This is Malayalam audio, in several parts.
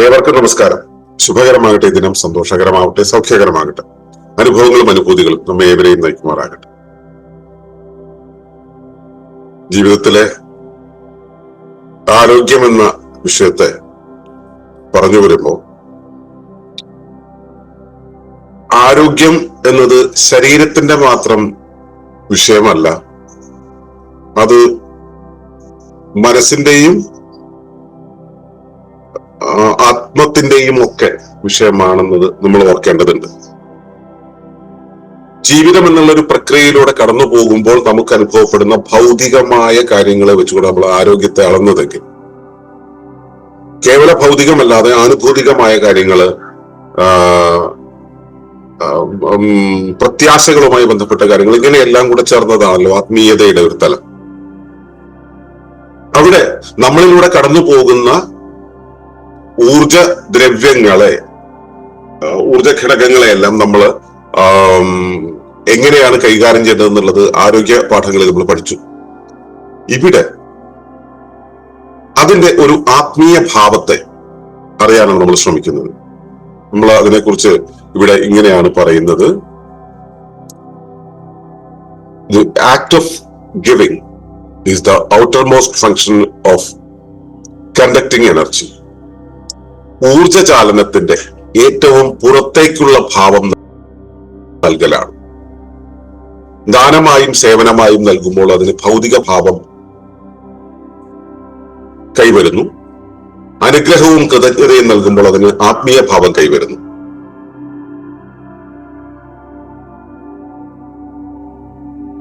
ഏവർക്കും നമസ്കാരം. ശുഭകരമാകട്ടെ ദിനം സന്തോഷകരമാവട്ടെ സൗഖ്യകരമാകട്ടെ. അനുഭവങ്ങളും അനുഭൂതികളും നമ്മെ ഏവരെയും നയിക്കുമാറാകട്ടെ. ജീവിതത്തിലെ ആരോഗ്യമെന്ന വിഷയത്തെ പറഞ്ഞു വരുമ്പോൾ ആരോഗ്യം എന്നത് ശരീരത്തിന്റെ മാത്രം വിഷയമല്ല. അത് മനസ്സിന്റെയും ആത്മത്തിന്റെയും ഒക്കെ വിഷയമാണെന്നത് നമ്മൾ ഓർക്കേണ്ടതുണ്ട്. ജീവിതം എന്നുള്ള ഒരു പ്രക്രിയയിലൂടെ കടന്നു പോകുമ്പോൾ നമുക്ക് അനുഭവപ്പെടുന്ന ഭൗതികമായ കാര്യങ്ങളെ വെച്ചുകൊണ്ട് നമ്മൾ ആരോഗ്യത്തെ അളന്നതെങ്കിൽ കേവല ഭൗതികമല്ലാതെ ആനുഭൂതികമായ ആ, പ്രത്യാശകളുമായി ബന്ധപ്പെട്ട കാര്യങ്ങൾ ഇങ്ങനെയെല്ലാം കൂടെ ചേർന്നതാണല്ലോ ആത്മീയതയുടെ ഒരു തലം. അവിടെ നമ്മളിലൂടെ കടന്നു പോകുന്ന ഊർജ ദ്രവ്യങ്ങളെ ഊർജ ഘടകങ്ങളെയെല്ലാം നമ്മൾ എങ്ങനെയാണ് കൈകാര്യം ചെയ്യുന്നത് എന്നുള്ളത് ആരോഗ്യ പാഠങ്ങളിൽ നമ്മൾ പഠിച്ചു. ഇവിടെ അതിന്റെ ഒരു ആത്മീയ ഭാവത്തെ അറിയാനാണ് നമ്മൾ ശ്രമിക്കുന്നത്. നമ്മൾ അതിനെക്കുറിച്ച് ഇവിടെ ഇങ്ങനെയാണ് പറയുന്നത്. The act of giving is the outermost function of conducting energy ഊർജചാലനത്തിന്റെ ഏറ്റവും പുറത്തേക്കുള്ള ഭാവം നൽകലാണ്. ദാനമായും സേവനമായും നൽകുമ്പോൾ അതിന് ഭൗതിക ഭാവം കൈവരുന്നു. അനുഗ്രഹവും കൃതജ്ഞതയും നൽകുമ്പോൾ അതിന് ആത്മീയ ഭാവം കൈവരുന്നു.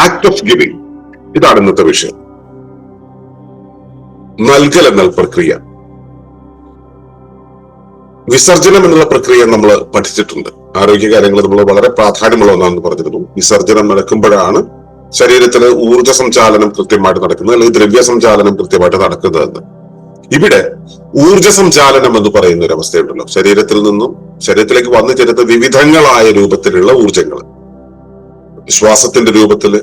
ആക്ട് ഓഫ് ഗിവിംഗ് ഇതാണ് ഇന്നത്തെ വിഷയം. നൽകൽ എന്നാൽ പ്രക്രിയ. വിസർജനം എന്നുള്ള പ്രക്രിയ നമ്മൾ പഠിച്ചിട്ടുണ്ട്. ആരോഗ്യ കാര്യങ്ങൾ നമ്മൾ വളരെ പ്രാധാന്യമുള്ള ഒന്നാണെന്ന് പറഞ്ഞിരുന്നു. വിസർജനം നടക്കുമ്പോഴാണ് ശരീരത്തിലെ ഊർജ സഞ്ചാലനം കൃത്യമായിട്ട് നടക്കുന്നത് അല്ലെങ്കിൽ ദ്രവ്യ സഞ്ചാലനം കൃത്യമായിട്ട് നടക്കുന്നതെന്ന് ഇവിടെ ഊർജ സഞ്ചാലനം എന്ന് പറയുന്ന ഒരു അവസ്ഥയുണ്ടല്ലോ. ശരീരത്തിൽ നിന്നും ശരീരത്തിലേക്ക് വന്നു ചേരുന്ന വിവിധങ്ങളായ രൂപത്തിലുള്ള ഊർജങ്ങൾ ശ്വാസത്തിന്റെ രൂപത്തിൽ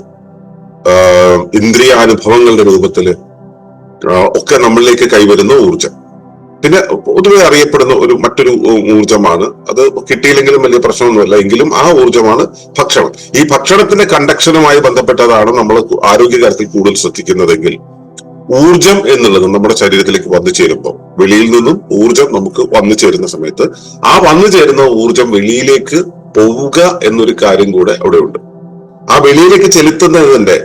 ഇന്ദ്രിയാനുഭവങ്ങളുടെ രൂപത്തിൽ ഒക്കെ നമ്മളിലേക്ക് കൈവരുന്ന ഊർജം പിന്നെ പൊതുവെ അറിയപ്പെടുന്ന ഒരു മറ്റൊരു ഊർജമാണ്. അത് കിട്ടിയില്ലെങ്കിലും വലിയ പ്രശ്നമൊന്നുമില്ല. എങ്കിലും ആ ഊർജമാണ് ഭക്ഷണം. ഈ ഭക്ഷണത്തിന്റെ കണ്ടക്ഷനുമായി ബന്ധപ്പെട്ടതാണ് നമ്മൾ ആരോഗ്യകാര്യത്തിൽ കൂടുതൽ ശ്രദ്ധിക്കുന്നതെങ്കിൽ ഊർജം എന്നുള്ളത് നമ്മുടെ ശരീരത്തിലേക്ക് വന്നു ചേരുമ്പോൾ വെളിയിൽ നിന്നും ഊർജം നമുക്ക് വന്നു ചേരുന്ന സമയത്ത് ആ വന്നു ചേരുന്ന ഊർജം വെളിയിലേക്ക് പോവുക എന്നൊരു കാര്യം കൂടെ അവിടെ ഉണ്ട് ആ വെളിയിലേക്ക് ചെലുത്തുന്നതിന്റെ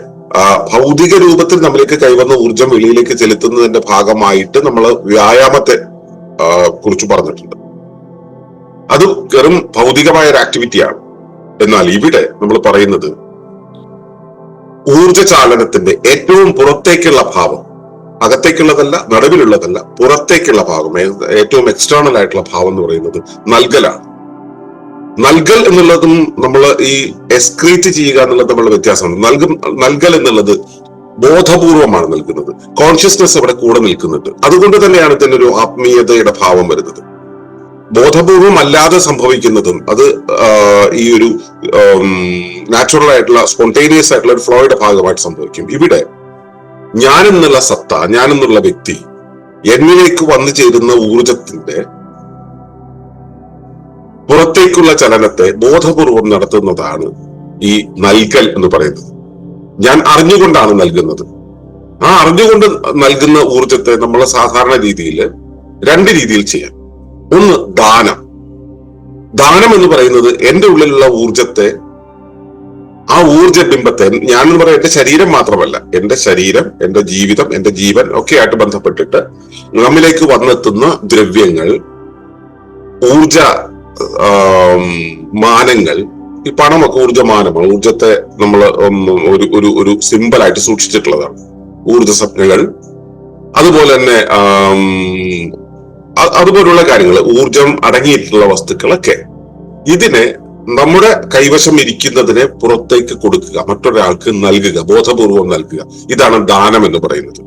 ഭൗതിക രൂപത്തിൽ നമ്മളിലേക്ക് കൈവന്ന ഊർജം വെളിയിലേക്ക് ചെലുത്തുന്നതിന്റെ ഭാഗമായിട്ട് നമ്മൾ വ്യായാമത്തെ കുറിച്ച് പറഞ്ഞിട്ടുണ്ട്. അത് വെറും ഭൗതികമായ ഒരു ആക്ടിവിറ്റിയാണ് എന്നാൽ ഇവിടെ നമ്മൾ പറയുന്നത് ഊർജചാലനത്തിന്റെ ഏറ്റവും പുറത്തേക്കുള്ള ഭാവം അകത്തേക്കുള്ളതല്ല നടുവിലുള്ളതല്ല പുറത്തേക്കുള്ള ഭാഗം ഏറ്റവും എക്സ്റ്റേണൽ ആയിട്ടുള്ള ഭാവം എന്ന് പറയുന്നത് നൽകലാണ്. നൽകൽ എന്നുള്ളതും നമ്മൾ ഈ എസ്ക്രീറ്റ് ചെയ്യുക എന്നുള്ളത് നമ്മൾ വ്യത്യാസമുണ്ട്. നൽകും നൽകൽ എന്നുള്ളത് ബോധപൂർവമാണ് നൽകുന്നത്. കോൺഷ്യസ്നെസ് അവിടെ കൂടെ നിൽക്കുന്നുണ്ട്. അതുകൊണ്ട് തന്നെയാണ് തന്നെ ഒരു ആത്മീയതയുടെ ഭാവം വരുന്നത്. ബോധപൂർവം അല്ലാതെ സംഭവിക്കുന്നതും അത് ഈ ഒരു നാച്ചുറൽ ആയിട്ടുള്ള സ്പോണ്ടേനിയസ് ആയിട്ടുള്ള ഒരു ഫ്ലോയുടെ ഭാഗമായിട്ട് സംഭവിക്കും. ഇവിടെ ഞാൻ എന്നുള്ള സത്ത ഞാൻ എന്നുള്ള വ്യക്തി എന്നിലേക്ക് വന്നു ചേരുന്ന ഊർജത്തിന്റെ പുറത്തേക്കുള്ള ചലനത്തെ ബോധപൂർവം നടത്തുന്നതാണ് ഈ നൽകൽ എന്ന് പറയുന്നത്. ഞാൻ അറിഞ്ഞുകൊണ്ടാണ് നൽകുന്നത്. ആ അറിഞ്ഞുകൊണ്ട് നൽകുന്ന ഊർജത്തെ നമ്മൾ സാധാരണ രീതിയിൽ രണ്ട് രീതിയിൽ ചെയ്യാം. ഒന്ന് ദാനം. ദാനം എന്ന് പറയുന്നത് എന്റെ ഉള്ളിലുള്ള ഊർജത്തെ ആ ഊർജ ബിംബത്തെ ഞാൻ എന്ന് പറയാം എന്റെ ശരീരം മാത്രമല്ല എന്റെ ശരീരം എന്റെ ജീവിതം എന്റെ ജീവൻ ഒക്കെ ആയിട്ട് ബന്ധപ്പെട്ടിട്ട് നമ്മിലേക്ക് വന്നെത്തുന്ന ദ്രവ്യങ്ങൾ ഊർജ മാനങ്ങൾ. ഈ പണമൊക്കെ ഊർജമാനമാണ്. ഊർജത്തെ നമ്മൾ ഒരു ഒരു ഒരു സിമ്പിളായിട്ട് സൂക്ഷിച്ചിട്ടുള്ളതാണ്. ഊർജ സ്വപ്നങ്ങൾ. അതുപോലെ തന്നെ അതുപോലുള്ള കാര്യങ്ങൾ ഊർജം അടങ്ങിയിട്ടുള്ള വസ്തുക്കളൊക്കെ. ഇതിനെ നമ്മുടെ കൈവശം ഇരിക്കുന്നതിനെ പുറത്തേക്ക് കൊടുക്കുക മറ്റൊരാൾക്ക് നൽകുക ബോധപൂർവം നൽകുക. ഇതാണ് ദാനം എന്ന് പറയുന്നത്.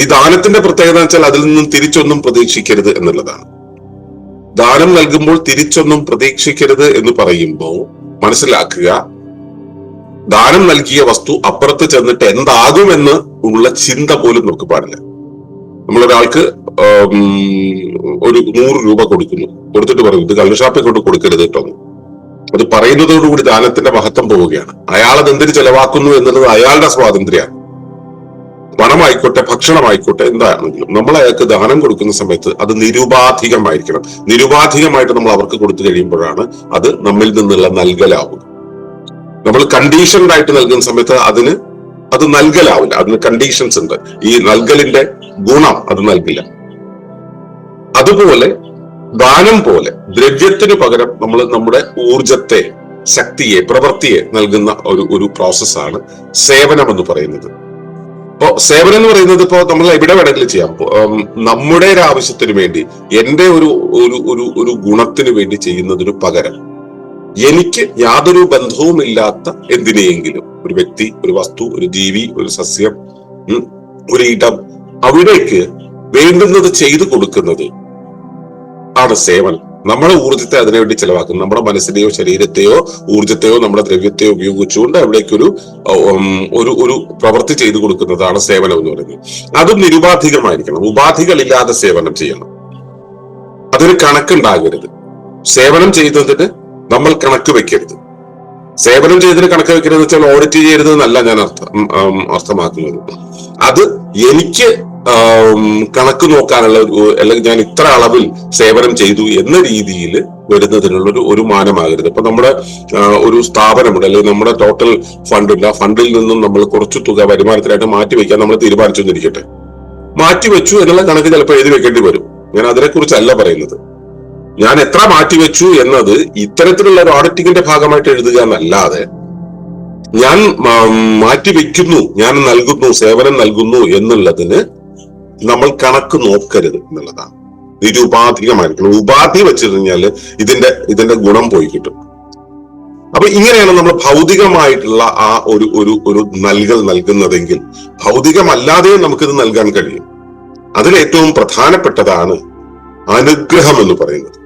ഈ ദാനത്തിന്റെ പ്രത്യേകത വെച്ചാൽ അതിൽ നിന്നും തിരിച്ചൊന്നും പ്രതീക്ഷിക്കരുത് എന്നുള്ളതാണ്. ദാനം നൽകുമ്പോൾ തിരിച്ചൊന്നും പ്രതീക്ഷിക്കരുത് എന്ന് പറയുമ്പോൾ മനസ്സിലാക്കുക ദാനം നൽകിയ വസ്തു അപ്പുറത്ത് ചെന്നിട്ട് എന്താകുമെന്ന് ഉള്ള ചിന്ത പോലും നമുക്ക് പാടില്ല. നമ്മളൊരാൾക്ക് ഒരാൾക്ക് ഒരു നൂറ് രൂപ കൊടുക്കുന്നു. കൊടുത്തിട്ട് പറയും ഇത് കള്ളുഷാപ്പിൽ കൊണ്ട് കൊടുക്കരുത് കേട്ടോ എന്ന്." അത് പറയുന്നതോടുകൂടി ദാനത്തിന്റെ മഹത്വം പോവുകയാണ്. അയാൾ അത് എന്തിനു ചെലവാക്കുന്നു എന്നുള്ളത് അയാളുടെ സ്വാതന്ത്ര്യമാണ്. പണമായിക്കോട്ടെ ഭക്ഷണമായിക്കോട്ടെ എന്താണെങ്കിലും നമ്മൾ അയാൾക്ക് ദാനം കൊടുക്കുന്ന സമയത്ത് അത് നിരുപാധികമായിരിക്കണം. നിരുപാധികമായിട്ട് നമ്മൾ അവർക്ക് കൊടുത്തു കഴിയുമ്പോഴാണ് അത് നമ്മിൽ നിന്നുള്ള നൽകലാവുക. നമ്മൾ കണ്ടീഷൻഡ് ആയിട്ട് നൽകുന്ന സമയത്ത് അതിന് അത് നൽകലാവില്ല. അതിന് കണ്ടീഷൻസ് ഉണ്ട്. ഈ നൽകലിന്റെ ഗുണം അത് നൽകില്ല. അതുപോലെ ദാനം പോലെ ദ്രവ്യത്തിന് പകരം നമ്മൾ നമ്മുടെ ഊർജത്തെ ശക്തിയെ പ്രവൃത്തിയെ നൽകുന്ന ഒരു ഒരു പ്രോസസ്സാണ് സേവനം എന്ന് പറയുന്നത്. ഇപ്പോ സേവനം എന്ന് പറയുന്നത് ഇപ്പോ നമ്മൾ എവിടെ വേണമെങ്കിലും ചെയ്യാം. നമ്മുടെ ഒരു ആവശ്യത്തിന് വേണ്ടി എന്റെ ഒരു ഒരു ഒരു ഒരു ഗുണത്തിന് വേണ്ടി ചെയ്യുന്നതിന് പകരം എനിക്ക് യാതൊരു ബന്ധവും ഇല്ലാത്ത എന്തിനെയെങ്കിലും ഒരു വ്യക്തി ഒരു വസ്തു ഒരു ജീവി ഒരു സസ്യം ഒരു ഇടം അവിടേക്ക് വേണ്ടുന്നത് ചെയ്തു കൊടുക്കുന്നത് ആണ് സേവനം. നമ്മുടെ ഊർജത്തെ അതിനുവേണ്ടി ചെലവാക്കുന്നു. നമ്മുടെ മനസ്സിനെയോ ശരീരത്തെയോ ഊർജത്തെയോ നമ്മുടെ ദ്രവ്യത്തെയോ ഉപയോഗിച്ചുകൊണ്ട് അവിടേക്കൊരു ഒരു ഒരു പ്രവൃത്തി ചെയ്തു കൊടുക്കുന്നതാണ് സേവനം എന്ന് പറയുന്നത്. അതും നിരുപാധികമായിരിക്കണം. ഉപാധികളില്ലാതെ സേവനം ചെയ്യണം. അതൊരു കണക്കുണ്ടാകരുത്. സേവനം ചെയ്യുന്നതിന് നമ്മൾ കണക്ക് വെക്കരുത്. സേവനം ചെയ്തതിന് കണക്ക് വെക്കരുത് വെച്ചാൽ ഓഡിറ്റ് ചെയ്യരുത് എന്നല്ല ഞാൻ അർത്ഥം അർത്ഥമാക്കുന്നത്. അത് എനിക്ക് കണക്ക് നോക്കാനുള്ള അല്ലെങ്കിൽ ഞാൻ ഇത്ര അളവിൽ സേവനം ചെയ്തു എന്ന രീതിയിൽ വരുന്നതിനുള്ള ഒരു ഒരു മാനമാകരുത്. ഇപ്പൊ നമ്മുടെ ഒരു സ്ഥാപനമുണ്ട് അല്ലെങ്കിൽ നമ്മുടെ ടോട്ടൽ ഫണ്ട് ഉണ്ട്. ആ ഫണ്ടിൽ നിന്നും നമ്മൾ കുറച്ച് തുക വരുമാനത്തിനായിട്ട് മാറ്റി വെക്കാൻ നമ്മൾ തീരുമാനിച്ചു എന്നിരിക്കട്ടെ മാറ്റി വെച്ചു എന്നുള്ള കണക്ക് ചിലപ്പോൾ എഴുതി വെക്കേണ്ടി വരും. ഞാൻ അതിനെക്കുറിച്ചല്ല പറയുന്നത്. ഞാൻ എത്ര മാറ്റിവെച്ചു എന്നത് ഇത്തരത്തിലുള്ള ഒരു ഓഡിറ്റിംഗിന്റെ ഭാഗമായിട്ട് എഴുതുക എന്നല്ലാതെ ഞാൻ മാറ്റിവെക്കുന്നു ഞാൻ നൽകുന്നു സേവനം നൽകുന്നു എന്നുള്ളതിന് നമ്മൾ കണക്ക് നോക്കരുത് എന്നുള്ളതാണ്. നിരുപാധികമായിരിക്കണം. ഉപാധി വെച്ച് കഴിഞ്ഞാൽ ഇതിന്റെ ഇതിന്റെ ഗുണം പോയി കിട്ടും. അപ്പൊ ഇങ്ങനെയാണ് നമ്മൾ ഭൗതികമായിട്ടുള്ള ആ ഒരു ഒരു ഒരു നൽകൽ നൽകുന്നതെങ്കിൽ ഭൗതികമല്ലാതെയും നമുക്കിത് നൽകാൻ കഴിയും. അതിലേറ്റവും പ്രധാനപ്പെട്ടതാണ് അനുഗ്രഹം എന്ന് പറയുന്നത്.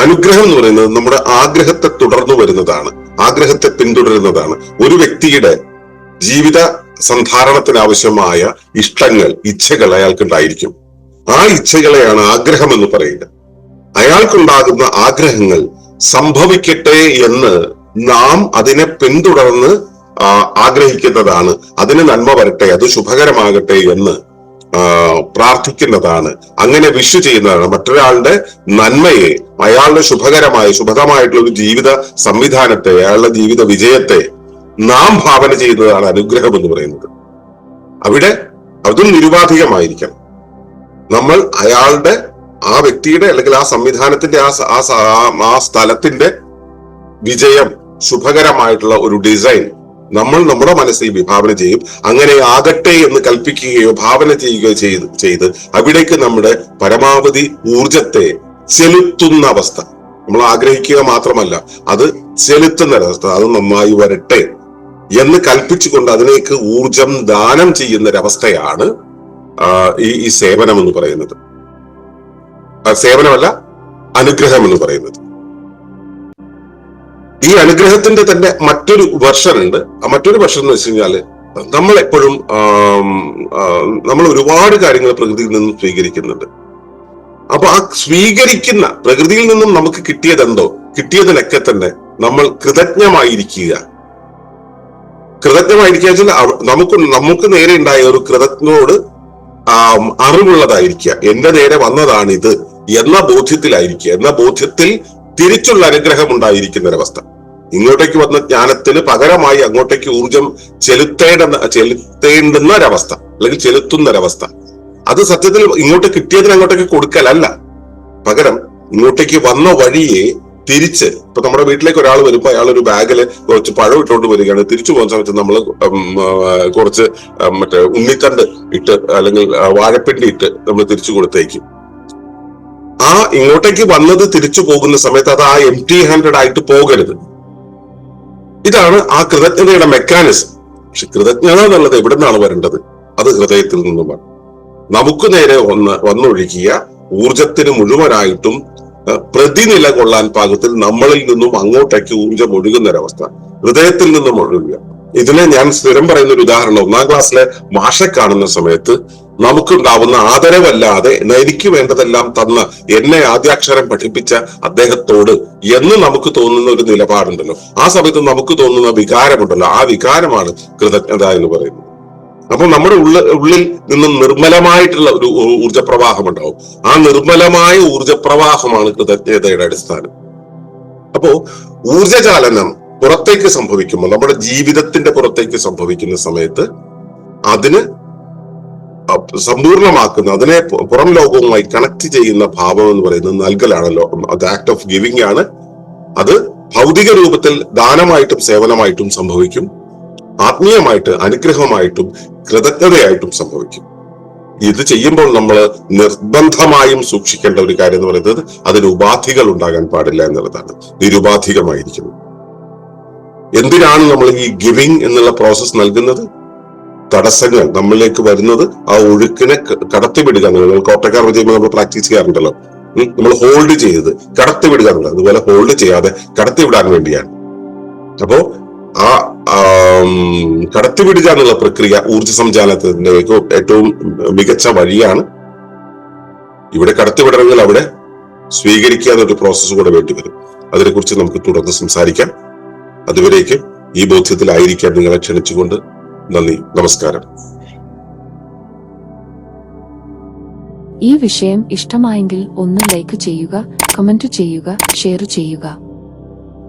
അനുഗ്രഹം എന്ന് പറയുന്നത് നമ്മുടെ ആഗ്രഹത്തെ തുടർന്നു വരുന്നതാണ്. ആഗ്രഹത്തെ പിന്തുടരുന്നതാണ്. ഒരു വ്യക്തിയുടെ ജീവിത സന്ധാരണത്തിന് ആവശ്യമായ ഇഷ്ടങ്ങൾ ഇച്ഛകൾ അയാൾക്കുണ്ടായിരിക്കും. ആ ഇച്ഛകളെയാണ് ആഗ്രഹം എന്ന് പറയുന്നത്. അയാൾക്കുണ്ടാകുന്ന ആഗ്രഹങ്ങൾ സംഭവിക്കട്ടെ എന്ന് നാം അതിനെ പിന്തുടർന്ന് ആഗ്രഹിക്കുന്നതാണ്. അതിന് നന്മ വരട്ടെ അത് ശുഭകരമാകട്ടെ എന്ന് പ്രാർത്ഥിക്കുന്നതാണ്. അങ്ങനെ വിഷ് ചെയ്യുന്നതാണ്. മറ്റൊരാളുടെ നന്മയെ അയാളുടെ ശുഭകരമായ ശുഭകരമായിട്ടുള്ള ഒരു ജീവിത സംവിധാനത്തെ അയാളുടെ ജീവിത വിജയത്തെ നാം ഭാവന ചെയ്യുന്നതാണ് അനുഗ്രഹം എന്ന് പറയുന്നത്. അവിടെ അതും നിരുപാധികമായിരിക്കണം. നമ്മൾ അയാളുടെ ആ വ്യക്തിയുടെ അല്ലെങ്കിൽ ആ സംവിധാനത്തിന്റെ ആ ആ സ്ഥലത്തിന്റെ വിജയം ശുഭകരമായിട്ടുള്ള ഒരു ഡിസൈൻ നമ്മൾ നമ്മുടെ മനസ്സിൽ വിഭാവന ചെയ്യും. അങ്ങനെ ആകട്ടെ എന്ന് കൽപ്പിക്കുകയോ ഭാവന ചെയ്യുകയോ ചെയ്ത് ചെയ്ത് അവിടേക്ക് നമ്മുടെ പരമാവധി ഊർജത്തെ ചെലുത്തുന്ന അവസ്ഥ. നമ്മൾ ആഗ്രഹിക്കുക മാത്രമല്ല അത് ചെലുത്തുന്ന അവസ്ഥ. അത് നന്നായി വരട്ടെ. എന്ന് കൽപ്പിച്ചുകൊണ്ട് അതിലേക്ക് ഊർജം ദാനം ചെയ്യുന്ന ഒരവസ്ഥയാണ് ഈ ഈ സേവനം എന്ന് പറയുന്നത് സേവനമല്ല അനുഗ്രഹം എന്ന് പറയുന്നത്. ഈ അനുഗ്രഹത്തിന്റെ തന്നെ മറ്റൊരു വെർഷൻ ഉണ്ട്. ആ മറ്റൊരു വെർഷൻ എന്ന് വെച്ച് കഴിഞ്ഞാൽ നമ്മൾ എപ്പോഴും നമ്മൾ ഒരുപാട് കാര്യങ്ങൾ പ്രകൃതിയിൽ നിന്നും സ്വീകരിക്കുന്നുണ്ട്. അപ്പൊ ആ സ്വീകരിക്കുന്ന പ്രകൃതിയിൽ നിന്നും നമുക്ക് കിട്ടിയതെന്തോ കിട്ടിയതിനൊക്കെ തന്നെ നമ്മൾ കൃതജ്ഞമായിരിക്കുക. കൃതജ്ഞമായിരിക്കുക നമുക്ക് നമുക്ക് നേരെ ഉണ്ടായ ഒരു കൃതജ്ഞനോട് അറിവുള്ളതായിരിക്കുക. എന്റെ നേരെ വന്നതാണ് ഇത് എന്ന ബോധ്യത്തിലായിരിക്കുക. എന്ന ബോധ്യത്തിൽ തിരിച്ചുള്ള അനുഗ്രഹം ഉണ്ടായിരിക്കുന്ന ഒരവസ്ഥ ഇങ്ങോട്ടേക്ക് വന്ന ജ്ഞാനത്തിന് പകരമായി അങ്ങോട്ടേക്ക് ഊർജം ചെലുത്തേണ്ടെന്ന ചെലുത്തേണ്ടുന്ന ഒരവസ്ഥ അല്ലെങ്കിൽ ചെലുത്തുന്ന ഒരവസ്ഥ അത് സത്യത്തിൽ ഇങ്ങോട്ട് കിട്ടിയതിന് അങ്ങോട്ടേക്ക് കൊടുക്കലല്ല. പകരം ഇങ്ങോട്ടേക്ക് വന്ന വഴിയെ തിരിച്ച് ഇപ്പൊ നമ്മുടെ വീട്ടിലേക്ക് ഒരാൾ വരുമ്പോ അയാൾ ഒരു ബാഗിൽ കുറച്ച് പഴം ഇട്ടുകൊണ്ട് വരികയാണ്. തിരിച്ചു പോകുന്ന സമയത്ത് നമ്മൾ കുറച്ച് മറ്റേ ഉണ്ണിത്തണ്ട് ഇട്ട് അല്ലെങ്കിൽ വാഴപ്പിണ്ടി ഇട്ട് നമ്മൾ തിരിച്ചു കൊടുത്തേക്കും. ആ ഇങ്ങോട്ടേക്ക് വന്നത് തിരിച്ചു പോകുന്ന സമയത്ത് അത് ആ എം ടി ഹാൻഡഡ് ആയിട്ട് പോകരുത്. ഇതാണ് ആ കൃതജ്ഞതയുടെ മെക്കാനിസം പക്ഷെ കൃതജ്ഞത എന്നുള്ളത് എവിടെ നിന്നാണ് വരേണ്ടത്? അത് ഹൃദയത്തിൽ നിന്നുമാണ്. നമുക്ക് നേരെ വന്ന് വന്നൊഴുകിയ ഊർജത്തിന് മുഴുവനായിട്ടും പ്രതിനില കൊള്ളാൻ പാകത്തിൽ നമ്മളിൽ നിന്നും അങ്ങോട്ടേക്ക് ഊർജം ഒഴുകുന്ന ഒരവസ്ഥ ഹൃദയത്തിൽ നിന്നും ഒഴുകുക. ഇതിനെ ഞാൻ സ്ഥിരം പറയുന്ന ഒരു ഉദാഹരണം. ഒന്നാം ക്ലാസ്സിലെ മാഷെ കാണുന്ന സമയത്ത് നമുക്കുണ്ടാവുന്ന ആദരവല്ലാതെ എനിക്ക് വേണ്ടതെല്ലാം തന്ന എന്നെ ആദ്യാക്ഷരം പഠിപ്പിച്ച അദ്ദേഹത്തോട് എന്ന് നമുക്ക് തോന്നുന്ന ഒരു നിലപാടുണ്ടല്ലോ. ആ സമയത്ത് നമുക്ക് തോന്നുന്ന വികാരമുണ്ടല്ലോ. ആ വികാരമാണ് കൃതജ്ഞത എന്ന് പറയുന്നത്. അപ്പൊ നമ്മുടെ ഉള്ള ഉള്ളിൽ നിന്നും നിർമ്മലമായിട്ടുള്ള ഒരു ഊർജപ്രവാഹം ഉണ്ടാവും. ആ നിർമ്മലമായ ഊർജപ്രവാഹമാണ് കൃതജ്ഞതയുടെ അടിസ്ഥാനം. അപ്പോ ഊർജചാലനം പുറത്തേക്ക് സംഭവിക്കുമ്പോൾ നമ്മുടെ ജീവിതത്തിന്റെ പുറത്തേക്ക് സംഭവിക്കുന്ന സമയത്ത് അതിന് സമ്പൂർണമാക്കുന്ന അതിനെ പുറം ലോകവുമായി കണക്ട് ചെയ്യുന്ന ഭാവം എന്ന് പറയുന്നത് നൽകലാണല്ലോ അത് ആക്ട് ഓഫ് ഗിവിംഗ് ആണ്. അത് ഭൗതിക രൂപത്തിൽ ദാനമായിട്ടും സേവനമായിട്ടും സംഭവിക്കും. ആത്മീയമായിട്ട് അനുഗ്രഹമായിട്ടും കൃതജ്ഞതയായിട്ടും സംഭവിക്കും. ഇത് ചെയ്യുമ്പോൾ നമ്മൾ നിർബന്ധമായും സൂക്ഷിക്കേണ്ട ഒരു കാര്യം എന്ന് പറയുന്നത് അതിന് ഉപാധികൾ ഉണ്ടാകാൻ പാടില്ല എന്നുള്ളതാണ്. നിരുപാധികമായിരിക്കുന്നു. എന്തിനാണ് നമ്മൾ ഈ ഗിവിംഗ് എന്നുള്ള പ്രോസസ്സ് നൽകുന്നത്? തടസ്സങ്ങൾ നമ്മളിലേക്ക് വരുന്നത് ആ ഒഴുക്കിനെ കടത്തിവിടുക എന്നുള്ളത്. കോട്ടക്കാർ ചെയ്യുമ്പോൾ നമ്മൾ പ്രാക്ടീസ് ചെയ്യാറുണ്ടല്ലോ. നമ്മൾ ഹോൾഡ് ചെയ്ത് കടത്തിവിടുക എന്നുള്ളത്. അതുപോലെ ഹോൾഡ് ചെയ്യാതെ കടത്തിവിടാൻ വേണ്ടിയാണ്. അപ്പോ ആം, കടത്തിവിടുക പ്രക്രിയ ഊർജ ഏറ്റവും- ഏറ്റവും മികച്ച വഴിയാണ്. ഇവിടെ കടത്തിവിടണമെങ്കിൽ അവിടെ സ്വീകരിക്കുക എന്നൊരു പ്രോസസ്സ് കൂടെ വേണ്ടി വരും. അതിനെക്കുറിച്ച് നമുക്ക് തുടർന്ന് സംസാരിക്കാം. അതുവരേക്കും ഈ ബോധ്യത്തിലായിരിക്കാൻ നിങ്ങളെ ക്ഷണിച്ചുകൊണ്ട് നന്ദി നമസ്കാരം. ഈ വിഷയം ഇഷ്ടമായെങ്കിൽ ഒന്ന് ലൈക്ക് ചെയ്യുക കമന്റ് ചെയ്യുക ഷെയർ ചെയ്യുക.